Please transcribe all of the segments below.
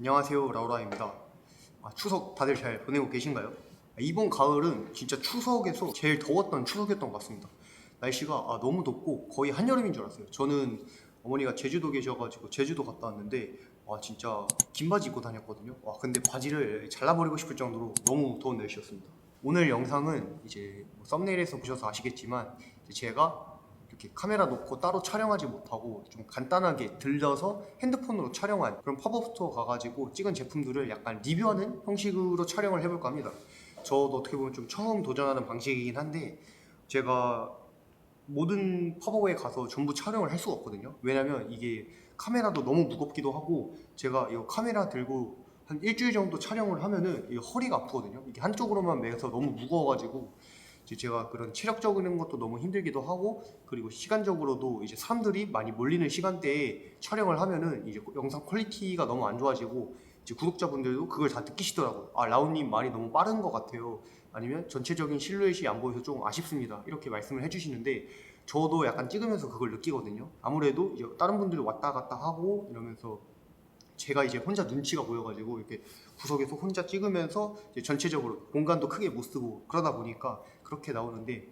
안녕하세요 라우라입니다. 아, 추석 다들 잘 보내고 계신가요? 아, 이번 가을은 진짜 추석에서 제일 더웠던 추석이었던 것 같습니다. 날씨가 아, 너무 덥고 거의 한여름인 줄 알았어요. 저는 어머니가 제주도 계셔가지고 제주도 갔다 왔는데 와 진짜 긴 바지 입고 다녔거든요. 와 근데 바지를 잘라버리고 싶을 정도로 너무 더운 날씨였습니다. 오늘 영상은 이제 뭐 썸네일에서 보셔서 아시겠지만 제가 이렇게 카메라 놓고 따로 촬영하지 못하고 좀 간단하게 들려서 핸드폰으로 촬영한 그런 팝업 스토어 가가지고 찍은 제품들을 약간 리뷰하는 형식으로 촬영을 해볼까 합니다. 저도 어떻게 보면 좀 처음 도전하는 방식이긴 한데 제가 모든 팝업에 가서 전부 촬영을 할 수가 없거든요. 왜냐면 이게 카메라도 너무 무겁기도 하고 제가 이거 카메라 들고 한 일주일 정도 촬영을 하면은 이 허리가 아프거든요. 이게 한쪽으로만 매서 너무 무거워가지고 이제 제가 그런 체력적인 것도 너무 힘들기도 하고 그리고 시간적으로도 이제 사람들이 많이 몰리는 시간대에 촬영을 하면은 이제 영상 퀄리티가 너무 안 좋아지고 이제 구독자분들도 그걸 다 느끼시더라고요. 아 라온님 말이 너무 빠른 것 같아요. 아니면 전체적인 실루엣이 안 보여서 좀 아쉽습니다. 이렇게 말씀을 해주시는데 저도 약간 찍으면서 그걸 느끼거든요. 아무래도 이제 다른 분들이 왔다 갔다 하고 이러면서 제가 이제 혼자 눈치가 보여가지고 이렇게 구석에서 혼자 찍으면서 이제 전체적으로 공간도 크게 못 쓰고 그러다 보니까 그렇게 나오는데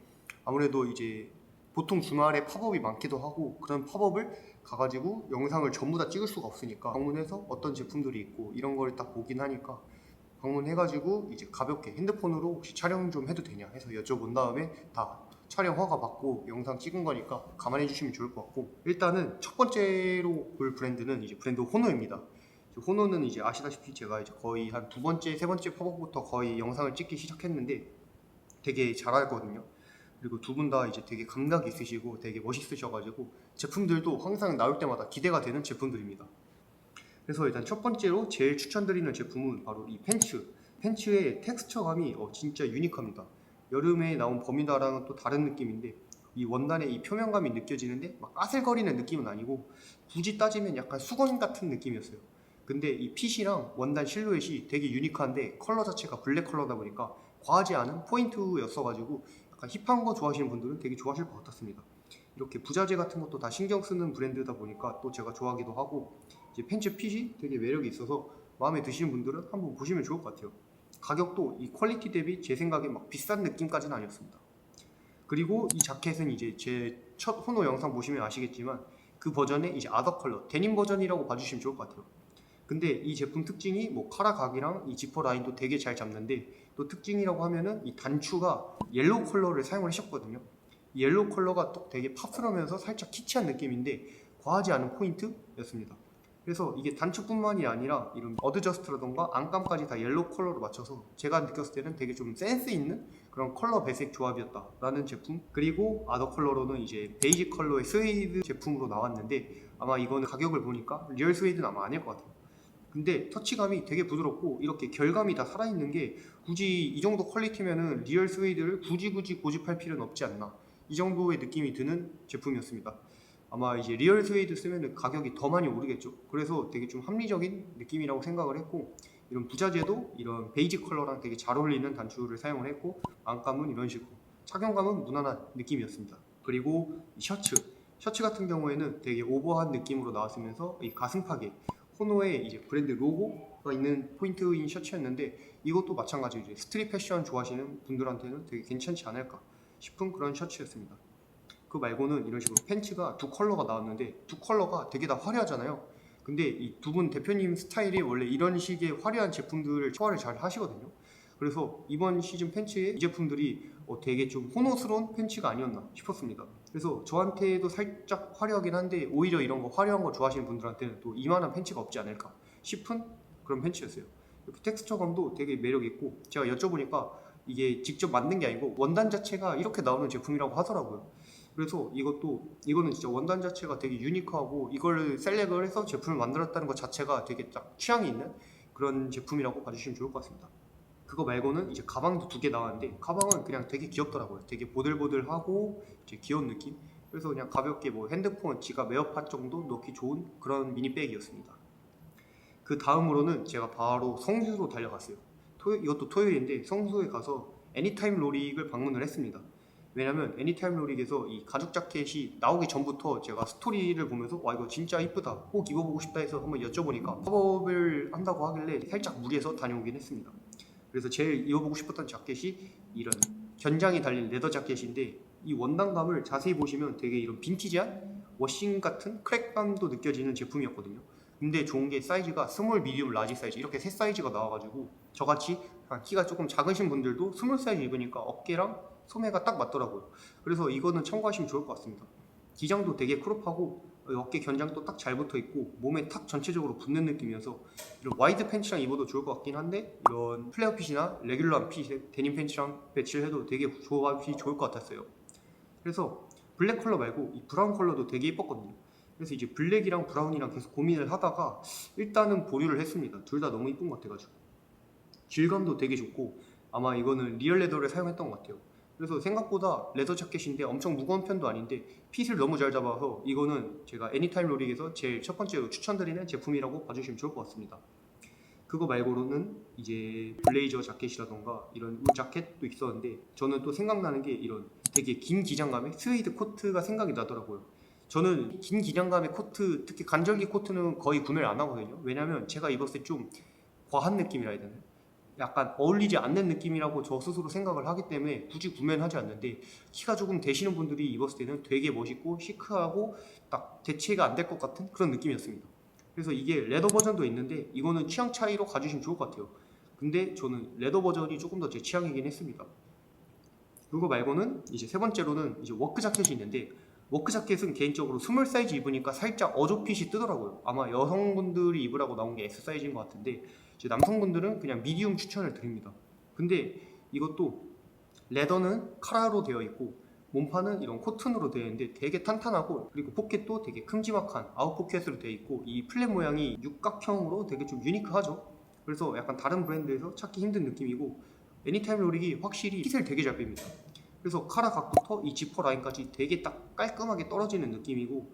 아무래도 이제 보통 주말에 팝업이 많기도 하고 그런 팝업을 가가지고 영상을 전부 다 찍을 수가 없으니까 방문해서 어떤 제품들이 있고 이런 걸 딱 보긴 하니까 방문해가지고 이제 가볍게 핸드폰으로 혹시 촬영 좀 해도 되냐 해서 여쭤본 다음에 다 촬영 허가 받고 영상 찍은 거니까 감안해 주시면 좋을 것 같고 일단은 첫 번째로 볼 브랜드는 이제 브랜드 호노입니다. 이제 호노는 이제 아시다시피 제가 이제 거의 한 두 번째, 세 번째 팝업부터 거의 영상을 찍기 시작했는데 되게 잘 알거든요. 그리고 두 분 다 이제 되게 감각이 있으시고 되게 멋있으셔가지고 제품들도 항상 나올 때마다 기대가 되는 제품들입니다. 그래서 일단 첫 번째로 제일 추천드리는 제품은 바로 이 팬츠. 팬츠의 텍스처감이 어, 진짜 유니크합니다. 여름에 나온 버뮤다랑은 또 다른 느낌인데 이 원단의 이 표면감이 느껴지는데 막 까슬거리는 느낌은 아니고 굳이 따지면 약간 수건 같은 느낌이었어요. 근데 이 핏이랑 원단 실루엣이 되게 유니크한데 컬러 자체가 블랙 컬러다 보니까 과하지 않은 포인트였어가지고 약간 힙한 거 좋아하시는 분들은 되게 좋아하실 것 같았습니다. 이렇게 부자재 같은 것도 다 신경 쓰는 브랜드다 보니까 또 제가 좋아하기도 하고 이제 팬츠 핏이 되게 매력이 있어서 마음에 드시는 분들은 한번 보시면 좋을 것 같아요. 가격도 이 퀄리티 대비 제 생각에 막 비싼 느낌까지는 아니었습니다. 그리고 이 자켓은 이제 제첫 호노 영상 보시면 아시겠지만 그 버전의 이제 아더 컬러 데님 버전이라고 봐주시면 좋을 것 같아요. 근데 이 제품 특징이 뭐 카라 각이랑 이 지퍼 라인도 되게 잘 잡는데 또 특징이라고 하면은 이 단추가 옐로우 컬러를 사용을 하셨거든요. 이 옐로우 컬러가 또 되게 팝스러면서 살짝 키치한 느낌인데 과하지 않은 포인트였습니다. 그래서 이게 단추뿐만이 아니라 이런 어드저스트라던가 안감까지 다 옐로우 컬러로 맞춰서 제가 느꼈을 때는 되게 좀 센스 있는 그런 컬러 배색 조합이었다라는 제품 그리고 아더 컬러로는 이제 베이지 컬러의 스웨이드 제품으로 나왔는데 아마 이거는 가격을 보니까 리얼 스웨이드는 아마 아닐 것 같아요 근데 터치감이 되게 부드럽고 이렇게 결감이 다 살아있는 게 굳이 이 정도 퀄리티면은 리얼 스웨이드를 굳이 굳이 고집할 필요는 없지 않나 이 정도의 느낌이 드는 제품이었습니다 아마 이제 리얼 스웨이드 쓰면 가격이 더 많이 오르겠죠. 그래서 되게 좀 합리적인 느낌이라고 생각을 했고 이런 부자재도 이런 베이지 컬러랑 되게 잘 어울리는 단추를 사용을 했고 안감은 이런 식으로 착용감은 무난한 느낌이었습니다. 그리고 이 셔츠 셔츠 같은 경우에는 되게 오버한 느낌으로 나왔으면서 이 가슴팍에 호노에 이제 브랜드 로고가 있는 포인트인 셔츠였는데 이것도 마찬가지로 이제 스트릿 패션 좋아하시는 분들한테는 되게 괜찮지 않을까 싶은 그런 셔츠였습니다. 그 말고는 이런 식으로 팬츠가 두 컬러가 나왔는데 두 컬러가 되게 다 화려하잖아요. 근데 이 두 분 대표님 스타일이 원래 이런 식의 화려한 제품들을 소화를 잘 하시거든요. 그래서 이번 시즌 팬츠의 이 제품들이 어, 되게 좀 호노스러운 팬츠가 아니었나 싶었습니다. 그래서 저한테도 살짝 화려하긴 한데 오히려 이런 거 화려한 거 좋아하시는 분들한테는 또 이만한 팬츠가 없지 않을까 싶은 그런 팬츠였어요. 이렇게 텍스처감도 되게 매력 있고 제가 여쭤보니까 이게 직접 만든 게 아니고 원단 자체가 이렇게 나오는 제품이라고 하더라고요. 그래서 이것도 이거는 진짜 원단 자체가 되게 유니크하고 이걸 셀렉을 해서 제품을 만들었다는 것 자체가 되게 딱 취향이 있는 그런 제품이라고 봐주시면 좋을 것 같습니다. 그거 말고는 이제 가방도 두 개 나왔는데 가방은 그냥 되게 귀엽더라고요. 되게 보들보들하고 이제 귀여운 느낌. 그래서 그냥 가볍게 뭐 핸드폰, 지갑, 에어팟 정도 넣기 좋은 그런 미니백이었습니다. 그 다음으로는 제가 바로 성수로 달려갔어요. 토요, 이것도 토요일인데 성수에 가서 애니타임 로릭을 방문을 했습니다. 왜냐면 애니타임 롤릭에서 이 가죽 자켓이 나오기 전부터 제가 스토리를 보면서 와 이거 진짜 이쁘다 꼭 입어보고 싶다 해서 한번 여쭤보니까 팝업을 한다고 하길래 살짝 무리해서 다녀오긴 했습니다 그래서 제일 입어보고 싶었던 자켓이 이런 견장이 달린 레더 자켓인데 이 원단감을 자세히 보시면 되게 이런 빈티지한 워싱 같은 크랙감도 느껴지는 제품이었거든요 근데 좋은 게 사이즈가 스몰, 미디움, 라지 사이즈 이렇게 세 사이즈가 나와가지고 저같이 키가 조금 작으신 분들도 스몰 사이즈 입으니까 어깨랑 소매가 딱 맞더라고요. 그래서 이거는 참고하시면 좋을 것 같습니다. 기장도 되게 크롭하고 어깨 견장도 딱 잘 붙어 있고 몸에 탁 전체적으로 붙는 느낌이어서 이런 와이드 팬츠랑 입어도 좋을 것 같긴 한데 이런 플레어 핏이나 레귤러한 핏 데님 팬츠랑 배치를 해도 되게 조합이 좋을 것 같았어요. 그래서 블랙 컬러 말고 이 브라운 컬러도 되게 예뻤거든요. 그래서 이제 블랙이랑 브라운이랑 계속 고민을 하다가 일단은 보류를 했습니다. 둘 다 너무 이쁜 것 같아가지고 질감도 되게 좋고 아마 이거는 리얼 레더를 사용했던 것 같아요. 그래서 생각보다 레더 자켓인데 엄청 무거운 편도 아닌데 핏을 너무 잘 잡아서 이거는 제가 애니타임 롤릭에서 제일 첫 번째로 추천드리는 제품이라고 봐주시면 좋을 것 같습니다. 그거 말고는 이제 블레이저 자켓이라던가 이런 울 자켓도 있었는데 저는 또 생각나는 게 이런 되게 긴 기장감의 스웨이드 코트가 생각이 나더라고요. 저는 긴 기장감의 코트, 특히 간절기 코트는 거의 구매를 안 하거든요. 왜냐면 제가 입었을 때 좀 과한 느낌이라 해야 되나요? 약간 어울리지 않는 느낌이라고 저 스스로 생각을 하기 때문에 굳이 구매는 하지 않는데 키가 조금 되시는 분들이 입었을 때는 되게 멋있고 시크하고 딱 대체가 안 될 것 같은 그런 느낌이었습니다. 그래서 이게 레더 버전도 있는데 이거는 취향 차이로 가주시면 좋을 것 같아요. 근데 저는 레더 버전이 조금 더 제 취향이긴 했습니다. 그거 말고는 이제 세 번째로는 이제 워크 자켓이 있는데 워크 자켓은 개인적으로 스몰 사이즈 입으니까 살짝 어조핏이 뜨더라고요. 아마 여성분들이 입으라고 나온 게 S 사이즈인 것 같은데 남성분들은 그냥 미디움 추천을 드립니다. 근데 이것도 레더는 카라로 되어 있고 몸판은 이런 코튼으로 되어 있는데 되게 탄탄하고 그리고 포켓도 되게 큼지막한 아웃 포켓으로 되어 있고 이 플랫 모양이 육각형으로 되게 좀 유니크하죠. 그래서 약간 다른 브랜드에서 찾기 힘든 느낌이고 애니타임 롤릭이 확실히 핏을 되게 잘 뺍니다. 그래서 카라 각부터 이 지퍼 라인까지 되게 딱 깔끔하게 떨어지는 느낌이고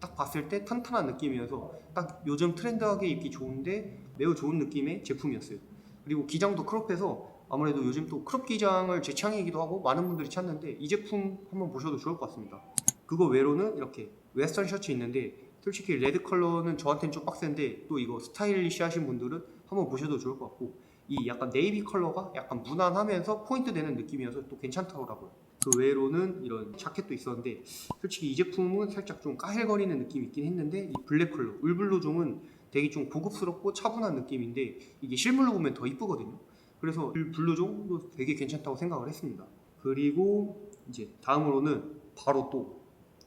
딱 봤을 때 탄탄한 느낌이어서 딱 요즘 트렌드하게 입기 좋은데 매우 좋은 느낌의 제품이었어요. 그리고 기장도 크롭해서 아무래도 요즘 또 크롭 기장을 제 취향이기도 하고 많은 분들이 찾는데 이 제품 한번 보셔도 좋을 것 같습니다. 그거 외로는 이렇게 웨스턴 셔츠 있는데 솔직히 레드 컬러는 저한테는 좀 빡센데 또 이거 스타일리시 하신 분들은 한번 보셔도 좋을 것 같고 이 약간 네이비 컬러가 약간 무난하면서 포인트 되는 느낌이어서 또 괜찮더라고요. 그 외로는 이런 자켓도 있었는데 솔직히 이 제품은 살짝 좀 까실거리는 느낌이 있긴 했는데 이 블랙 컬러 울블루종은 되게 좀 고급스럽고 차분한 느낌인데 이게 실물로 보면 더 이쁘거든요. 그래서 이 블루종도 되게 괜찮다고 생각을 했습니다. 그리고 이제 다음으로는 바로 또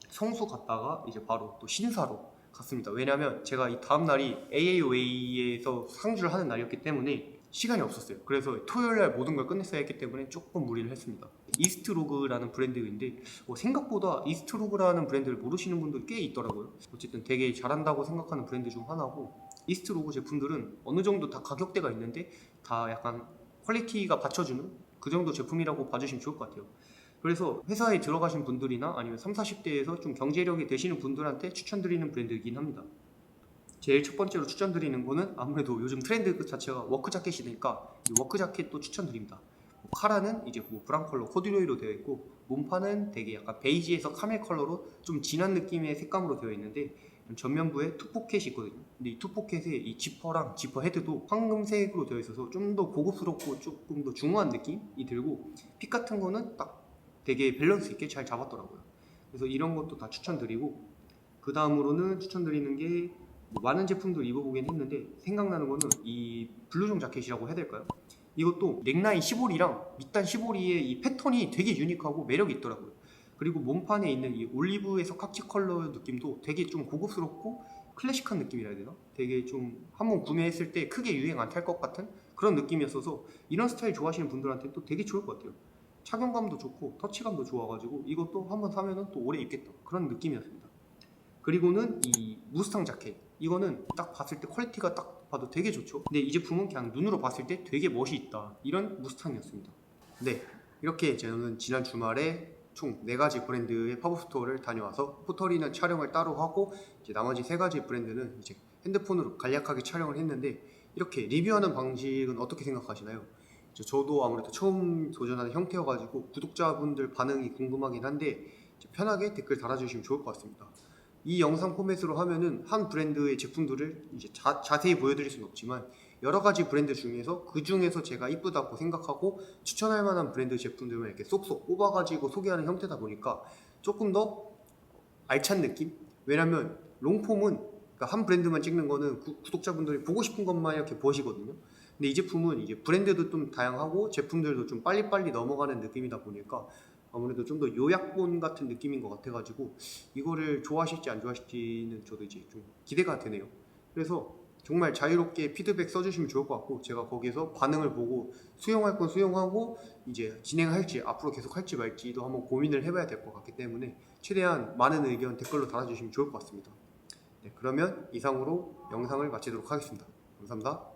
성수 갔다가 이제 바로 또 신사로 갔습니다. 왜냐면 제가 이 다음 날이 AAOA에서 상주를 하는 날이었기 때문에 시간이 없었어요. 그래서 토요일 날 모든 걸 끝냈어야 했기 때문에 조금 무리를 했습니다. 이스트로그라는 브랜드인데 어, 생각보다 이스트로그라는 브랜드를 모르시는 분들이 꽤 있더라고요. 어쨌든 되게 잘한다고 생각하는 브랜드 중 하나고 이스트로그 제품들은 어느 정도 다 가격대가 있는데 다 약간 퀄리티가 받쳐주는 그 정도 제품이라고 봐주시면 좋을 것 같아요. 그래서 회사에 들어가신 분들이나 아니면 3, 40대에서 좀 경제력이 되시는 분들한테 추천드리는 브랜드이긴 합니다. 제일 첫 번째로 추천드리는 거는 아무래도 요즘 트렌드 그 자체가 워크 자켓이니까 이 워크 자켓도 추천드립니다. 뭐 카라는 이제 뭐 브라운 컬러 코듀로이로 되어 있고 몸판은 되게 약간 베이지에서 카멜 컬러로 좀 진한 느낌의 색감으로 되어 있는데 전면부에 투포켓이 있거든요. 근데 이 투포켓의 이 지퍼랑 지퍼 헤드도 황금색으로 되어 있어서 좀 더 고급스럽고 조금 더 중후한 느낌이 들고 핏 같은 거는 딱 되게 밸런스 있게 잘 잡았더라고요. 그래서 이런 것도 다 추천드리고 그 다음으로는 추천드리는 게뭐 많은 제품들 입어보긴 했는데 생각나는 거는 이 블루종 자켓이라고 해야 될까요? 이것도 넥라인 15리랑 밑단 15리의 이 패턴이 되게 유니크하고 매력이 있더라고요. 그리고 몸판에 있는 이 올리브에서 깍지 컬러 느낌도 되게 좀 고급스럽고 클래식한 느낌이라 해야 되나? 되게 좀 한번 구매했을 때 크게 유행 안 탈 것 같은 그런 느낌이었어서 이런 스타일 좋아하시는 분들한테 또 되게 좋을 것 같아요. 착용감도 좋고 터치감도 좋아가지고 이것도 한번 사면은 또 오래 입겠다 그런 느낌이었습니다. 그리고는 이 무스탕 자켓 이거는 딱 봤을 때 퀄리티가 딱 봐도 되게 좋죠 근데 이 제품은 그냥 눈으로 봤을 때 되게 멋이 있다 이런 무스탕이었습니다 네 이렇게 저는 지난 주말에 총 4가지 브랜드의 팝업 스토어를 다녀와서 포터리는 촬영을 따로 하고 이제 나머지 3가지 브랜드는 이제 핸드폰으로 간략하게 촬영을 했는데 이렇게 리뷰하는 방식은 어떻게 생각하시나요? 저도 아무래도 처음 도전하는 형태여가지고 구독자분들 반응이 궁금하긴 한데 편하게 댓글 달아주시면 좋을 것 같습니다. 이 영상 포맷으로 하면은 한 브랜드의 제품들을 이제 자, 자세히 보여드릴 수는 없지만 여러 가지 브랜드 중에서 그 중에서 제가 이쁘다고 생각하고 추천할 만한 브랜드 제품들만 이렇게 쏙쏙 뽑아가지고 소개하는 형태다 보니까 조금 더 알찬 느낌? 왜냐면 롱폼은 그러니까 한 브랜드만 찍는 거는 구, 구독자분들이 보고 싶은 것만 이렇게 보시거든요. 근데 이 제품은 이제 브랜드도 좀 다양하고 제품들도 좀 빨리빨리 넘어가는 느낌이다 보니까 아무래도 좀 더 요약본 같은 느낌인 것 같아가지고 이거를 좋아하실지 안 좋아하실지는 저도 이제 좀 기대가 되네요. 그래서 정말 자유롭게 피드백 써주시면 좋을 것 같고 제가 거기에서 반응을 보고 수용할 건 수용하고 이제 진행할지 앞으로 계속 할지 말지도 한번 고민을 해봐야 될 것 같기 때문에 최대한 많은 의견 댓글로 달아주시면 좋을 것 같습니다. 네, 그러면 이상으로 영상을 마치도록 하겠습니다. 감사합니다.